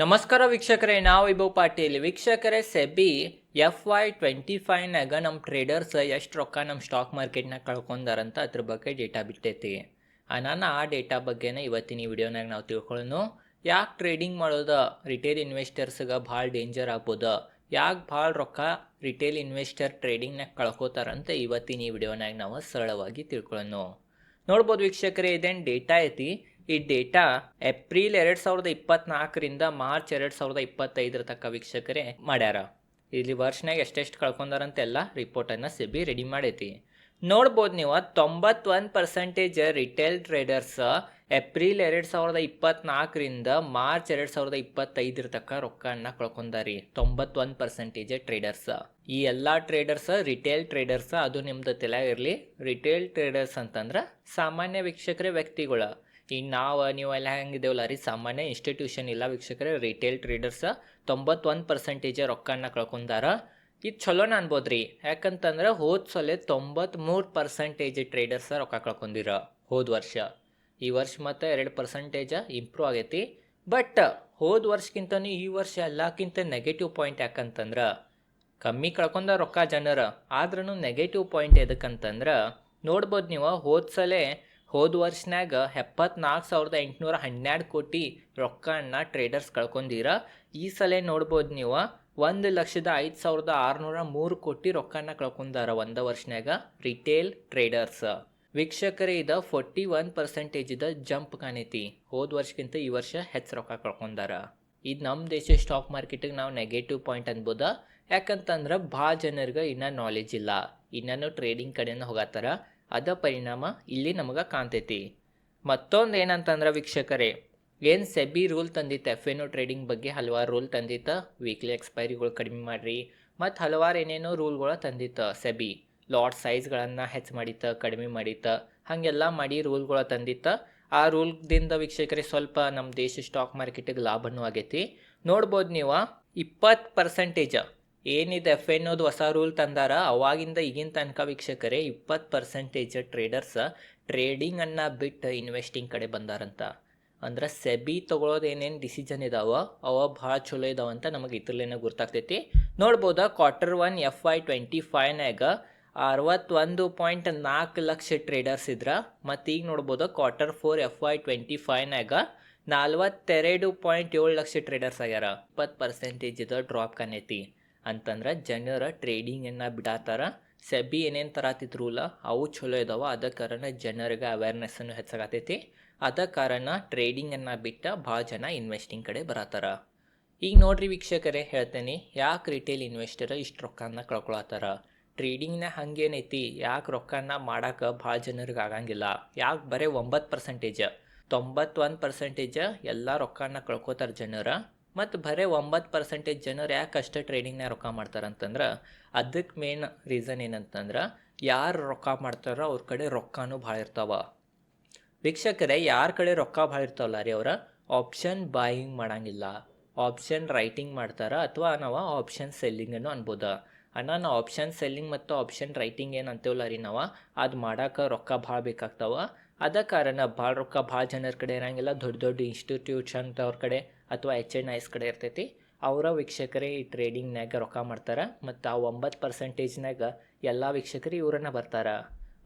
ನಮಸ್ಕಾರ ವೀಕ್ಷಕರೇ, ನಾವು ವಿಭವ್ ಪಾಟೀಲ್. ವೀಕ್ಷಕರೇ, ಸೆಬಿ ಎಫ್ ವೈ ಟ್ವೆಂಟಿ ಫೈವ್ನಾಗ ನಮ್ಮ ಟ್ರೇಡರ್ಸ್ ಎಷ್ಟು ರೊಕ್ಕ ನಮ್ಮ ಸ್ಟಾಕ್ ಮಾರ್ಕೆಟ್ನಾಗ ಕಳ್ಕೊಂಡಾರಂತ ಅದ್ರ ಬಗ್ಗೆ ಡೇಟಾ ಬಿಟ್ಟೈತಿ. ನಾನು ಆ ಡೇಟಾ ಬಗ್ಗೆನೇ ಇವತ್ತಿನ ಈ ವಿಡಿಯೋನಾಗ ನಾವು ತಿಳ್ಕೊಳ್ಳೋಣ ಯಾಕೆ ಟ್ರೇಡಿಂಗ್ ಮಾಡೋದು? ರಿಟೇಲ್ ಇನ್ವೆಸ್ಟರ್ಸ್ಗೆ ಭಾಳ ಡೇಂಜರ್ ಆಗ್ಬೋದು? ಯಾಕೆ ಭಾಳ ರೊಕ್ಕ ರಿಟೇಲ್ ಇನ್ವೆಸ್ಟರ್ ಟ್ರೇಡಿಂಗ್ನಾಗ ಕಳ್ಕೊತಾರಂತ ಇವತ್ತಿನ ಈ ವಿಡಿಯೋನಾಗ ನಾವು ಸರಳವಾಗಿ ತಿಳ್ಕೊಳ್ಳೋಣ ನೋಡ್ಬೋದು ವೀಕ್ಷಕರೇ, ಇದೇನು ಡೇಟಾ ಐತಿ? ಈ ಡೇಟಾ ಏಪ್ರಿಲ್ ಎರಡು ಸಾವಿರದ ಇಪ್ಪತ್ನಾಲ್ಕರಿಂದ ಮಾರ್ಚ್ ಎರಡು ಸಾವಿರದ ಇಪ್ಪತ್ತೈದರ ತಕ್ಕ ವೀಕ್ಷಕರೇ ಮಾಡ್ಯಾರ. ಇಲ್ಲಿ ವರ್ಷನಾಗ ಎಷ್ಟೆಷ್ಟು ಕಳ್ಕೊಂಡಾರಂತೆಲ್ಲ ರಿಪೋರ್ಟನ್ನು ಸೆಬಿ ರೆಡಿ ಮಾಡೈತಿ. ನೋಡ್ಬೋದು ನೀವು, ತೊಂಬತ್ತೊಂದು ಪರ್ಸೆಂಟೇಜ್ ರಿಟೇಲ್ ಟ್ರೇಡರ್ಸ್ ಏಪ್ರಿಲ್ ಎರಡು ಸಾವಿರದ ಇಪ್ಪತ್ನಾಲ್ಕರಿಂದ ಮಾರ್ಚ್ ಎರಡು ಸಾವಿರದ ಇಪ್ಪತ್ತೈದರ ತಕ್ಕ ರೊಕ್ಕನ ಕಳ್ಕೊಂಡಾರಿ, ತೊಂಬತ್ತೊಂದು ಪರ್ಸೆಂಟೇಜ್ ಟ್ರೇಡರ್ಸ್ ಈ ಎಲ್ಲ ಟ್ರೇಡರ್ಸ್ ರಿಟೇಲ್ ಟ್ರೇಡರ್ಸ್ ಅದು ನಿಮ್ದು ತಲೆ ಇರಲಿ. ರಿಟೇಲ್ ಟ್ರೇಡರ್ಸ್ ಅಂತಂದ್ರೆ ಸಾಮಾನ್ಯ ವೀಕ್ಷಕರೇ ವ್ಯಕ್ತಿಗಳು. ಈಗ ನಾವು ನೀವೆಲ್ಲ ಹೆಂಗಿದ್ದೇವಲ್ಲ ರೀ, ಸಾಮಾನ್ಯ ಇನ್ಸ್ಟಿಟ್ಯೂಷನ್ ಇಲ್ಲ ವೀಕ್ಷಕರೇ ರಿಟೇಲ್ ಟ್ರೇಡರ್ಸ್ ತೊಂಬತ್ತೊಂದು ಪರ್ಸೆಂಟೇಜ ರೊಕ್ಕನ ಕಳ್ಕೊಂಡಾರ. ಇದು ಚಲೋನ ಅನ್ಬೋದು ರೀ. ಯಾಕಂತಂದ್ರೆ ಹೋದ ಸಲ ತೊಂಬತ್ಮೂರು ಪರ್ಸೆಂಟೇಜ್ ಟ್ರೇಡರ್ಸ್ ರೊಕ್ಕ ಕಳ್ಕೊಂಡಿರ ಹೋದ ವರ್ಷ. ಈ ವರ್ಷ ಮತ್ತು ಎರಡು ಪರ್ಸೆಂಟೇಜ ಇಂಪ್ರೂವ್ ಆಗೈತಿ. ಬಟ್ ಹೋದ ವರ್ಷಕ್ಕಿಂತನೂ ಈ ವರ್ಷ ಎಲ್ಲಕ್ಕಿಂತ ನೆಗೆಟಿವ್ ಪಾಯಿಂಟ್ ಯಾಕಂತಂದ್ರೆ, ಕಮ್ಮಿ ಕಳ್ಕೊಂಡ ರೊಕ್ಕ ಜನರ. ಆದ್ರೂ ನೆಗೆಟಿವ್ ಪಾಯಿಂಟ್ ಎದಕ್ಕಂತಂದ್ರೆ, ನೋಡ್ಬೋದು ನೀವು, ಹೋದ ಸಲ ಹೋದ ವರ್ಷನಾಗ ಎಪ್ಪತ್ನಾಲ್ಕು ಸಾವಿರದ ಎಂಟುನೂರ ಹನ್ನೆರಡು ಕೋಟಿ ರೊಕ್ಕನ ಟ್ರೇಡರ್ಸ್ ಕಳ್ಕೊಂಡಿರ ಈ ಸಲ ನೋಡ್ಬೋದು ನೀವು, ಒಂದು ಲಕ್ಷದ ಐದು ಸಾವಿರದ ಆರುನೂರ ಮೂರು ಕೋಟಿ ರೊಕ್ಕನ ಕಳ್ಕೊಂಡಾರ ಒಂದು ವರ್ಷನಾಗ ರಿಟೇಲ್ ಟ್ರೇಡರ್ಸ್ ವೀಕ್ಷಕರೇ, ಇದ ಫೋರ್ಟಿ ಒನ್ ಪರ್ಸೆಂಟೇಜ್ ಇದು ಜಂಪ್ ಕಾಣೈತಿ. ಹೋದ ವರ್ಷಕ್ಕಿಂತ ಈ ವರ್ಷ ಹೆಚ್ಚು ರೊಕ್ಕ ಕಳ್ಕೊಂಡಾರ ಇದು ನಮ್ಮ ದೇಶ ಸ್ಟಾಕ್ ಮಾರ್ಕೆಟಿಗೆ ನಾವು ನೆಗೆಟಿವ್ ಪಾಯಿಂಟ್ ಅನ್ಬೋದ. ಯಾಕಂತಂದ್ರೆ ಭಾಳ ಜನರಿಗೆ ಇನ್ನೂ ನಾಲೆಜ್ ಇಲ್ಲ. ಇನ್ನೂ ಟ್ರೇಡಿಂಗ್ ಕಡೆನ ಹೋಗತ್ತಾರ ಅದ ಪರಿಣಾಮ ಇಲ್ಲಿ ನಮಗೆ ಕಾಣ್ತೈತಿ. ಮತ್ತೊಂದು ಏನಂತಂದ್ರೆ ವೀಕ್ಷಕರೇ, ಏನು ಸೆಬಿ ರೂಲ್ ತಂದಿತ್ತು ಎಫ್ ಎನ್ ಟ್ರೇಡಿಂಗ್ ಬಗ್ಗೆ ಹಲವಾರು ರೂಲ್ ತಂದಿತ್ತ? ವೀಕ್ಲಿ ಎಕ್ಸ್ಪೈರಿಗಳು ಕಡಿಮೆ ಮಾಡಿರಿ. ಮತ್ತು ಹಲವಾರು ಏನೇನೋ ರೂಲ್ಗಳು ತಂದಿತ್ತು ಸೆಬಿ? ಲಾಟ್ ಸೈಜ್ಗಳನ್ನು ಹೆಚ್ಚು ಮಾಡಿತ್ತ, ಕಡಿಮೆ ಮಾಡಿತ್ತು, ಹಾಗೆಲ್ಲ ಮಾಡಿ ರೂಲ್ಗಳು ತಂದಿತ್ತು. ಆ ರೂಲ್ದಿಂದ ವೀಕ್ಷಕರೇ ಸ್ವಲ್ಪ ನಮ್ಮ ದೇಶ ಸ್ಟಾಕ್ ಮಾರ್ಕೆಟಿಗೆ ಲಾಭನೂ ಆಗೈತಿ. ನೋಡ್ಬೋದು ನೀವು, ಇಪ್ಪತ್ತು ಪರ್ಸೆಂಟೇಜ್ ಏನಿದೆ ಎಫ್ ಎನ್ನೋದು ಹೊಸ ರೂಲ್ ತಂದಾರ, ಅವಾಗಿಂದ ಈಗಿನ ತನಕ ವೀಕ್ಷಕರೇ, ಇಪ್ಪತ್ತು ಪರ್ಸೆಂಟೇಜ್ ಟ್ರೇಡರ್ಸ್ ಟ್ರೇಡಿಂಗನ್ನು ಬಿಟ್ಟು ಇನ್ವೆಸ್ಟಿಂಗ್ ಕಡೆ ಬಂದಾರಂತ. ಅಂದ್ರೆ ಸೆಬಿ ತೊಗೊಳೋದು ಏನೇನು ಡಿಸಿಷನ್ ಇದಾವ, ಅವ ಭಾಳ ಚಲೋ ಇದಾವ ಅಂತ ನಮಗೆ ಇದ್ರಲ್ಲೇನೋ ಗೊತ್ತಾಗ್ತೈತಿ ನೋಡ್ಬೋದಾ quarter one F Y twenty ಫೈವ್ನಾಗ ಅರವತ್ತೊಂದು ಪಾಯಿಂಟ್ ನಾಲ್ಕು ಲಕ್ಷ ಟ್ರೇಡರ್ಸ್ ಇದ್ರ. ಮತ್ತು ಈಗ ನೋಡ್ಬೋದು quarter four F Y twenty ಫೈವ್ನಾಗ ನಲ್ವತ್ತೆರಡು ಪಾಯಿಂಟ್ ಏಳು ಲಕ್ಷ ಟ್ರೇಡರ್ಸ್ ಆಗ್ಯಾರ. ಇಪ್ಪತ್ತು ಪರ್ಸೆಂಟೇಜ್ ಇದು ಡ್ರಾಪ್ ಕಾಣೈತಿ ಅಂತಂದ್ರೆ ಜನರ ಟ್ರೇಡಿಂಗನ್ನು ಬಿಡಾತಾರ. ಸೆಬಿ ಏನೇನು ತರತಿದ್ ರೂಲ ಅವು ಚಲೋ ಇದಾವ. ಅದ ಕಾರಣ ಜನರಿಗೆ ಅವೇರ್ನೆಸ್ಸನ್ನು ಹೆಚ್ಚಾಗತೈತಿ. ಅದ ಕಾರಣ ಟ್ರೇಡಿಂಗನ್ನು ಬಿಟ್ಟು ಭಾಳ ಜನ ಇನ್ವೆಸ್ಟಿಂಗ್ ಕಡೆ ಬರತ್ತಾರ ಈಗ ನೋಡ್ರಿ ವೀಕ್ಷಕರೇ, ಹೇಳ್ತೇನೆ, ಯಾಕೆ ರಿಟೇಲ್ ಇನ್ವೆಸ್ಟರ್ ಇಷ್ಟು ರೊಕ್ಕನ ಕಳ್ಕೊಳತ್ತಾರ ಟ್ರೇಡಿಂಗ್ನ ಹಂಗೇನೈತಿ? ಯಾಕೆ ರೊಕ್ಕನ ಮಾಡಕ್ಕೆ ಭಾಳ ಜನರಿಗೆ ಆಗಂಗಿಲ್ಲ? ಯಾಕೆ ಬರೀ ಒಂಬತ್ತು ಪರ್ಸೆಂಟೇಜ್ ತೊಂಬತ್ತೊಂದು ಪರ್ಸೆಂಟೇಜ್ ಎಲ್ಲ ರೊಕ್ಕನ ಕಳ್ಕೊತಾರೆ ಜನರ. ಮತ್ತು ಬರೀ ಒಂಬತ್ತು ಪರ್ಸೆಂಟೇಜ್ ಜನರು ಯಾಕೆ ಅಷ್ಟೇ ಟ್ರೇಡಿಂಗ್ನ ರೊಕ್ಕ ಮಾಡ್ತಾರಂತಂದ್ರೆ ಅದಕ್ಕೆ ಮೇನ್ ರೀಸನ್ ಏನಂತಂದ್ರೆ ಯಾರು ರೊಕ್ಕ ಮಾಡ್ತಾರೋ ಅವ್ರ ಕಡೆ ರೊಕ್ಕನೂ ಭಾಳ ಇರ್ತಾವ. ವೀಕ್ಷಕರೇ, ಯಾರ ಕಡೆ ರೊಕ್ಕ ಭಾಳ ಇರ್ತಾವಲ್ಲ ರೀ ಅವರ? ಆಪ್ಷನ್ ಬಾಯಿಂಗ್ ಮಾಡಂಗಿಲ್ಲ. ಆಪ್ಷನ್ ರೈಟಿಂಗ್ ಮಾಡ್ತಾರ ಅಥವಾ ನಾವು ಆಪ್ಷನ್ ಸೆಲ್ಲಿಂಗನ್ನು ಅನ್ಬೋದು. ಅಣ್ಣ ನಾವು ಆಪ್ಷನ್ ಸೆಲ್ಲಿಂಗ್ ಮತ್ತು ಆಪ್ಷನ್ ರೈಟಿಂಗ್ ಏನು ಅಂತೇವಲ್ಲ ರೀ ನಾವು? ಅದು ಮಾಡೋಕೆ ರೊಕ್ಕ ಭಾಳ ಬೇಕಾಗ್ತಾವ. ಅದ ಕಾರಣ ಭಾಳ ರೊಕ್ಕ ಭಾಳ ಜನರ ಕಡೆ ಇರೋಂಗಿಲ್ಲ, ದೊಡ್ಡ ದೊಡ್ಡ ಇನ್ಸ್ಟಿಟ್ಯೂಷನ್ ಅವ್ರ ಕಡೆ ಅಥವಾ ಎಚ್ ಎನ್ ಐಸ್ ಕಡೆ ಇರ್ತೈತಿ. ಅವರ ವೀಕ್ಷಕರೇ ಈ ಟ್ರೇಡಿಂಗ್ನಾಗ ರೊಕ್ಕ ಮಾಡ್ತಾರೆ ಮತ್ತು ಆ ಒಂಬತ್ತು ಪರ್ಸೆಂಟೇಜ್ನಾಗ ಎಲ್ಲ ವೀಕ್ಷಕರು ಇವರನ್ನು ಬರ್ತಾರೆ.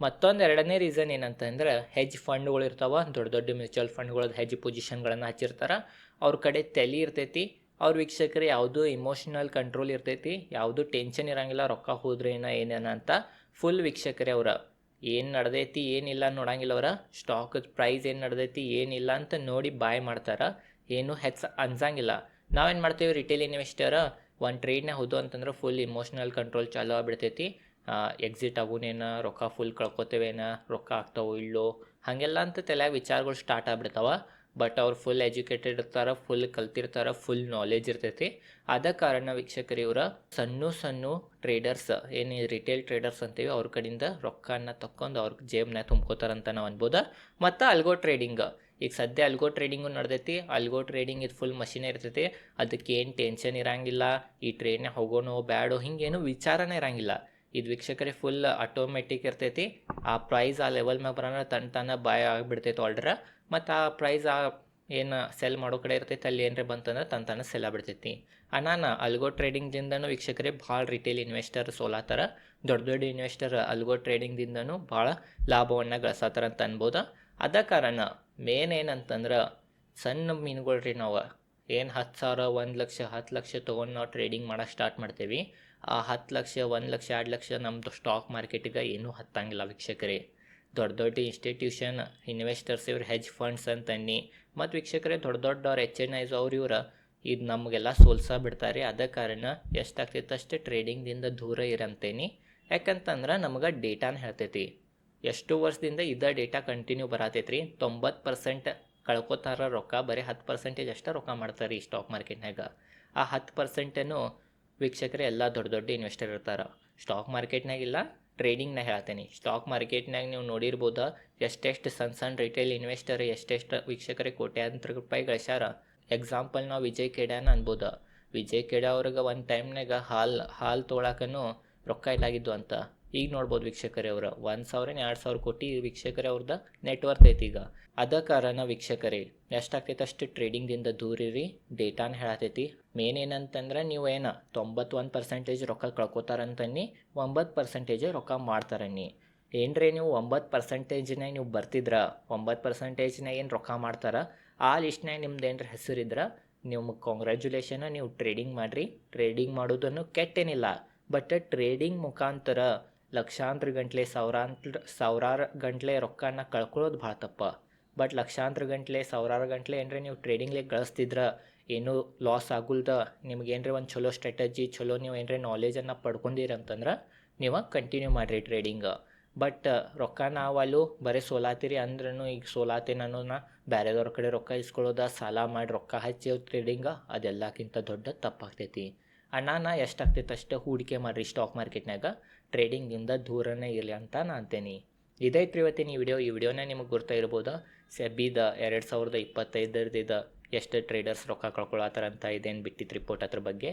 ಮತ್ತೊಂದು ಎರಡನೇ ರೀಸನ್ ಏನಂತಂದ್ರೆ ಹೆಜ್ ಫಂಡ್ಗಳು ಇರ್ತಾವ, ದೊಡ್ಡ ದೊಡ್ಡ ಮ್ಯೂಚುವಲ್ ಫಂಡ್ಗಳದ್ದು ಹೆಜ್ ಪೊಸಿಷನ್ಗಳನ್ನು ಹಚ್ಚಿರ್ತಾರೆ. ಅವ್ರ ಕಡೆ ತಲೆ ಇರ್ತೈತಿ, ಅವ್ರ ವೀಕ್ಷಕರು ಯಾವುದೂ ಇಮೋಷನಲ್ ಕಂಟ್ರೋಲ್ ಇರ್ತೈತಿ, ಯಾವುದೂ ಟೆನ್ಷನ್ ಇರಂಗಿಲ್ಲ, ರೊಕ್ಕ ಹೋದ್ರೆ ಏನ ಏನೇನ ಅಂತ ಫುಲ್ ವೀಕ್ಷಕರೇ ಅವ್ರ. ಏನು ನಡೆದೈತಿ ಏನಿಲ್ಲ ನೋಡಂಗಿಲ್ಲ ಅವರ ಸ್ಟಾಕ್ ಪ್ರೈಸ್ ಏನು ನಡೆದೈತಿ ಏನಿಲ್ಲ ಅಂತ ನೋಡಿ ಬಾಯ್ ಮಾಡ್ತಾರೆ. ಏನು ಹೆಚ್ಚ ಅನ್ಸಂಗಿಲ್ಲ. ನಾವೇನು ಮಾಡ್ತೀವಿ ರಿಟೇಲ್ ಇನ್ವೆಸ್ಟರ್ ಒಂದು ಟ್ರೇಡ್ನಾಗ ಹೋದು ಅಂತಂದ್ರೆ ಫುಲ್ ಇಮೋಷ್ನಲ್ ಕಂಟ್ರೋಲ್ ಚಾಲು ಆಗಿಬಿಡ್ತೈತಿ. ಎಕ್ಸಿಟ್ ಆಗೋನೇನ, ರೊಕ್ಕ ಫುಲ್ ಕಳ್ಕೊತೇವೇನ, ರೊಕ್ಕ ಆಗ್ತಾವೋ ಇಲ್ಲೋ, ಹಾಗೆಲ್ಲ ಅಂತ ತಲೆಯಾಗ ವಿಚಾರಗಳು ಸ್ಟಾರ್ಟ್ ಆಗ್ಬಿಡ್ತಾವ. ಬಟ್ ಅವ್ರು ಫುಲ್ ಎಜುಕೇಟೆಡ್ ಇರ್ತಾರೆ ಫುಲ್ ಕಲ್ತಿರ್ತಾರೆ ಫುಲ್ ನಾಲೆಜ್ ಇರ್ತೈತಿ. ಆದ ಕಾರಣ ವೀಕ್ಷಕರು ಇವರ ಸಣ್ಣ ಸಣ್ಣ ಟ್ರೇಡರ್ಸ್ ಏನು ರಿಟೇಲ್ ಟ್ರೇಡರ್ಸ್ ಅಂತೀವಿ, ಅವ್ರ ಕಡೆಯಿಂದ ರೊಕ್ಕನ ತಕ್ಕೊಂಡು ಅವ್ರ ಜೇಬ್ನ ತುಂಬ್ಕೋತಾರಂತ ನಾವು ಅನ್ಬೋದು. ಮತ್ತು ಅಲ್ಗೋ ಟ್ರೇಡಿಂಗ್ ಈಗ ಸದ್ಯ ಅಲ್ಗೋ ಟ್ರೇಡಿಂಗು ನಡ್ದೈತಿ ಅಲ್ಗೋ ಟ್ರೇಡಿಂಗ್ ಇದು ಫುಲ್ ಮಷಿನೇ ಇರ್ತೈತಿ. ಅದಕ್ಕೆ ಏನು ಟೆನ್ಷನ್ ಇರಂಗಿಲ್ಲ, ಈ ಟ್ರೇಡ್ನೇ ಹೋಗೋಣೋ ಬ್ಯಾಡೋ ಹಿಂಗೇನು ವಿಚಾರನೇ ಇರಂಗಿಲ್ಲ. ಇದು ವೀಕ್ಷಕರೇ ಫುಲ್ ಆಟೋಮೆಟಿಕ್ ಇರ್ತೈತಿ. ಆ ಪ್ರೈಸ್ ಆ ಲೆವೆಲ್ ಮ್ಯಾಗ ಬರೋಣ ತನ್ನ ತಾನ ಬಾಯ್ ಆಗಿಬಿಡ್ತೈತಿ ಆರ್ಡ್ರ ಮತ್ತು ಆ ಪ್ರೈಸ್ ಆ ಏನು ಸೆಲ್ ಮಾಡೋ ಕಡೆ ಇರ್ತೈತೆ, ಅಲ್ಲಿ ಏನರ ಬಂತಂದ್ರೆ ತನ್ನ ತಾನೇ ಸೆಲ್ ಆಗ್ಬಿಡ್ತೈತಿ. ಅನಾನ ಅಲ್ಗೋ ಟ್ರೇಡಿಂಗ್ದಿಂದನೂ ವೀಕ್ಷಕರೇ ಭಾಳ ರಿಟೇಲ್ ಇನ್ವೆಸ್ಟರ್ ಸೋಲಾತಾರ. ದೊಡ್ಡ ದೊಡ್ಡ ಇನ್ವೆಸ್ಟರ್ ಅಲ್ಗೋ ಟ್ರೇಡಿಂಗ್ದಿಂದನೂ ಭಾಳ ಲಾಭವನ್ನು ಗಳಿಸತ್ತಾರ ಅಂತ ಅನ್ಬೋದು. ಅದ ಕಾರಣ ಮೇನ್ ಏನಂತಂದ್ರೆ ಸಣ್ಣ ಮೀನುಗಳು ರೀ ನಾವು. ಏನು ಹತ್ತು ಸಾವಿರ, ಒಂದು ಲಕ್ಷ, ಹತ್ತು ಲಕ್ಷ ತೊಗೊಂಡು ನಾವು ಟ್ರೇಡಿಂಗ್ ಮಾಡೋಕೆ ಸ್ಟಾರ್ಟ್ ಮಾಡ್ತೀವಿ. ಆ ಹತ್ತು ಲಕ್ಷ, ಒಂದು ಲಕ್ಷ ಎರಡು ಲಕ್ಷ ನಮ್ಮದು ಸ್ಟಾಕ್ ಮಾರ್ಕೆಟಿಗೆ ಏನೂ ಹತ್ತಂಗಿಲ್ಲ ವೀಕ್ಷಕರೇ. ದೊಡ್ಡ ದೊಡ್ಡ ಇನ್ಸ್ಟಿಟ್ಯೂಷನ್ ಇನ್ವೆಸ್ಟರ್ಸ್ ಇವ್ರ ಹೆಜ್ ಫಂಡ್ಸ್ ಅಂತನ್ನಿ. ಮತ್ತು ವೀಕ್ಷಕರೇ ದೊಡ್ಡ ದೊಡ್ಡವ್ರು ಎಚ್ ಎನ್ ಐಸ್ ಅವ್ರು ಇವ್ರು, ಇದು ನಮಗೆಲ್ಲ ಸೋಲ್ಸ ಬಿಡ್ತಾರೆ. ಅದ ಕಾರಣ ಎಷ್ಟಾಗ್ತೈತೆ ಅಷ್ಟು ಟ್ರೇಡಿಂಗ್ದಿಂದ ದೂರ ಇರಂತೇನಿ. ಯಾಕಂತಂದ್ರೆ ನಮಗೆ ಡೇಟಾನ ಹೇಳ್ತೈತಿ. ಎಷ್ಟು ವರ್ಷದಿಂದ ಇದ ಡೇಟಾ ಕಂಟಿನ್ಯೂ ಬರತೈತ್ರಿ. ತೊಂಬತ್ತು ಪರ್ಸೆಂಟ್ ಕಳ್ಕೊತಾರ ರೊಕ್ಕ, ಬರೀ ಹತ್ತು ಪರ್ಸೆಂಟೇಜ್ ಅಷ್ಟೇ ರೊಕ್ಕ ಮಾಡ್ತಾರೆ ಈ ಸ್ಟಾಕ್ ಮಾರ್ಕೆಟ್ನಾಗ ಆ ಹತ್ತು ಪರ್ಸೆಂಟನ್ನು ವೀಕ್ಷಕರೇ ಎಲ್ಲ ದೊಡ್ಡ ದೊಡ್ಡ ಇನ್ವೆಸ್ಟರ್ ಇರ್ತಾರೆ. ಸ್ಟಾಕ್ ಮಾರ್ಕೆಟ್ನಾಗಿಲ್ಲ ಟ್ರೇಡಿಂಗ್ನಾಗ ಹೇಳ್ತೇನೆ. ಸ್ಟಾಕ್ ಮಾರ್ಕೆಟ್ನಾಗ ನೀವು ನೋಡಿರ್ಬೋದು, ಎಷ್ಟೆಷ್ಟು ಸಣ್ಣ ಸಣ್ಣ ರಿಟೇಲ್ ಇನ್ವೆಸ್ಟರ್, ಎಷ್ಟೆಷ್ಟು ವೀಕ್ಷಕರಿಗೆ ಕೋಟ್ಯಾಂತರ ರೂಪಾಯಿ ಗಳಿಸ್ಯಾರ. ಎಕ್ಸಾಂಪಲ್ ನಾವು ವಿಜಯ್ ಕೆಡ್ಯಾನ ಅನ್ಬೋದು. ವಿಜಯ್ ಕೆಡ ಅವ್ರಿಗೆ ಒಂದು ಟೈಮ್ನಾಗ ಹಾಲು ಹಾಲು ತೊಗೊಳಕನು ರೊಕ್ಕ ಇಲ್ಲಾಗಿದ್ದು ಅಂತ. ಈಗ ನೋಡ್ಬೋದು ವೀಕ್ಷಕರೇ ಅವರ. ಒಂದು ಸಾವಿರ ಎರಡು ಸಾವಿರ ಕೋಟಿ ವೀಕ್ಷಕರೇ ಅವ್ರದ್ದು ನೆಟ್ವರ್ಕ್ ಐತಿ ಈಗ. ಅದ ಕಾರಣ ವೀಕ್ಷಕರೇ ಎಷ್ಟಾಗ್ತೈತೆ ಅಷ್ಟು ಟ್ರೇಡಿಂಗ್ದಿಂದ ದೂರ ಇರಿ ಡೇಟಾನ ಹೇಳತೈತಿ. ಮೇನ್ ಏನಂತಂದ್ರೆ ನೀವು ಏನು ತೊಂಬತ್ತೊಂದು ಪರ್ಸೆಂಟೇಜ್ ರೊಕ್ಕ ಕಳ್ಕೊತಾರಂತನ್ನಿ ಒಂಬತ್ತು ಪರ್ಸೆಂಟೇಜ್ ರೊಕ್ಕ ಮಾಡ್ತಾರನ್ನಿ. ಏನ್ರಿ ನೀವು ಒಂಬತ್ತು ಪರ್ಸೆಂಟೇಜ್ನಾಗ ನೀವು ಬರ್ತಿದ್ರ, ಒಂಬತ್ತು ಪರ್ಸೆಂಟೇಜ್ನಾಗ ಏನು ರೊಕ್ಕ ಮಾಡ್ತಾರ, ಆ ಲಿಸ್ಟ್ನಾಗ ನಿಮ್ದು ಏನ್ರ ಹೆಸರಿದ್ರೆ ನಿಮ್ಗೆ ಕಾಂಗ್ರ್ಯಾಚುಲೇಷನ್ ನೀವು ಟ್ರೇಡಿಂಗ್ ಮಾಡಿರಿ. ಟ್ರೇಡಿಂಗ್ ಮಾಡೋದನ್ನು ಕೆಟ್ಟೇನಿಲ್ಲ ಬಟ್ ಟ್ರೇಡಿಂಗ್ ಮುಖಾಂತರ ಲಕ್ಷಾಂತರ ಗಂಟ್ಲೆ ಸಾವಿರಾಂತರ, ಸಾವಿರಾರು ಗಂಟ್ಲೆ ರೊಕ್ಕನ ಕಳ್ಕೊಳ್ಳೋದು ಭಾಳ ತಪ್ಪ. ಬಟ್ ಲಕ್ಷಾಂತರ ಗಂಟ್ಲೆ, ಸಾವಿರಾರು ಗಂಟ್ಲೆ ಏನ್ರಿ ನೀವು ಟ್ರೇಡಿಂಗ್ಲೆ ಗಳಿಸ್ತಿದ್ರೆ, ಏನೂ ಲಾಸ್ ಆಗುಲ್ದ ನಿಮ್ಗೆ ಏನರೆ ಒಂದು ಚಲೋ ಸ್ಟ್ರಾಟಜಿ ಚಲೋ ನೀವು ಏನರೆ ನಾಲೆಜನ್ನು ಪಡ್ಕೊಂಡಿರಿ ಅಂತಂದ್ರೆ ನೀವು ಕಂಟಿನ್ಯೂ ಮಾಡಿರಿ ಟ್ರೇಡಿಂಗ್ ಬಟ್ ರೊಕ್ಕ ನಾವಲ್ಲೂ ಬರೀ ಸೋಲಾತಿರಿ ಅಂದ್ರೂ ಈಗ ಸೋಲಾತೀನಿ ಅನ್ನೋದನ್ನ ಬೇರೆದವ್ರ ಕಡೆ ರೊಕ್ಕ ಇಸ್ಕೊಳ್ಳೋದ, ಸಾಲ ಮಾಡಿ ರೊಕ್ಕ ಹಚ್ಚಿ ಟ್ರೇಡಿಂಗ ಅದೆಲ್ಲಕ್ಕಿಂತ ದೊಡ್ಡ ತಪ್ಪಾಗ್ತೈತಿ. ನಾ ಎಷ್ಟಾಗ್ತೈತೆ ಅಷ್ಟೇ ಹೂಡಿಕೆ ಮಾಡಿರಿ ಸ್ಟಾಕ್ ಮಾರ್ಕೆಟ್ನಾಗ ಟ್ರೇಡಿಂಗಿಂದ ದೂರನೇ ಇರಲಿ ಅಂತ ನಾನು ಅಂತೇನೆ. ಇದೈತ್ರಿ ಇವತ್ತಿನ ಈ ವಿಡಿಯೋ, ಈ ವಿಡಿಯೋನೇ ನಿಮಗೆ ಗುರ್ತಾ ಇರ್ಬೋದು. ಸೆಬಿದ ಎರಡು ಸಾವಿರದ ಇಪ್ಪತ್ತೈದರದಿದ ಎಷ್ಟು ಟ್ರೇಡರ್ಸ್ ರೊಕ್ಕ ಕಳ್ಕೊಳತ್ತಾರ ಅಂತ ಇದೇನು ಬಿಟ್ಟಿತ್ತು ರಿಪೋರ್ಟ್ ಅದ್ರ ಬಗ್ಗೆ.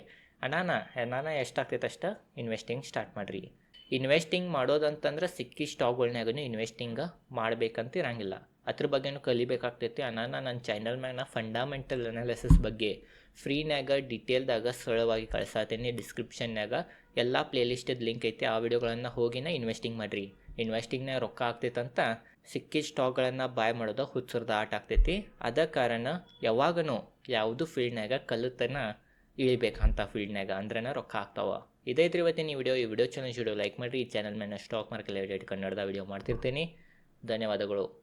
ನಾನು ನಾನು ಎಷ್ಟು ಎಷ್ಟಾಗ್ತೈತೆ ಅಷ್ಟು? ಇನ್ವೆಸ್ಟಿಂಗ್ ಸ್ಟಾರ್ಟ್ ಮಾಡಿರಿ. ಇನ್ವೆಸ್ಟಿಂಗ್ ಮಾಡೋದಂತಂದ್ರೆ ಸಿಕ್ಕಿ ಸ್ಟಾಕ್ಗಳ್ನಾಗೂ ಇನ್ವೆಸ್ಟಿಂಗ್ ಮಾಡಬೇಕಂತ ಇರಂಗಿಲ್ಲ. ಅದ್ರ ಬಗ್ಗೆನೂ ಕಲಿಬೇಕಾಗ್ತೈತಿ. ಅನಾನ ನನ್ನ ಚಾನಲ್ ಮ್ಯಾಗ ಫಂಡಾಮೆಂಟಲ್ ಅನಾಲಿಸಿಸ್ ಬಗ್ಗೆ ಫ್ರೀನ್ಯಾಗ ಡಿಟೇಲ್ದಾಗ ಸರಳವಾಗಿ ಕಳ್ಸಾತೀನಿ. ಡಿಸ್ಕ್ರಿಪ್ಷನ್ನಾಗ ಎಲ್ಲ ಪ್ಲೇಲಿಸ್ಟದ ಲಿಂಕ್ ಐತಿ. ಆ ವಿಡಿಯೋಗಳನ್ನು ಹೋಗಿನ ಇನ್ವೆಸ್ಟಿಂಗ್ ಮಾಡಿರಿ. ಇನ್ವೆಸ್ಟಿಂಗ್ನಾಗ ರೊಕ್ಕ ಆಗ್ತೈತಂತ ಸಿಕ್ಕಿದ ಸ್ಟಾಕ್ಗಳನ್ನು ಬಾಯ್ ಮಾಡೋದು ಹುಚ್ಚರ್ದ ಆಟ ಆಗ್ತೈತಿ. ಅದ ಕಾರಣ ಯಾವಾಗನೂ ಯಾವುದು ಫೀಲ್ಡ್ನಾಗ ಕಲಿತನ ಇಳಿಬೇಕಂತ ಫೀಲ್ಡ್ನಾಗ ಅಂದ್ರನ ರೊಕ್ಕ ಆಗ್ತಾವ. ಇದೈತ್ರಿ ಇವತ್ತಿನ ಈ ವಿಡಿಯೋ ಈ ವಿಡಿಯೋ ಚೆನ್ನಾಗಿ ವಿಡಿಯೋ ಲೈಕ್ ಮಾಡಿರಿ. ಈ ಚಾನಲ್ ಮೇಲೆ ಸ್ಟಾಕ್ ಮಾರ್ಕೆಟ್ ಕನ್ನಡದ ವಿಡಿಯೋ ಮಾಡ್ತಿರ್ತೀನಿ. ಧನ್ಯವಾದಗಳು.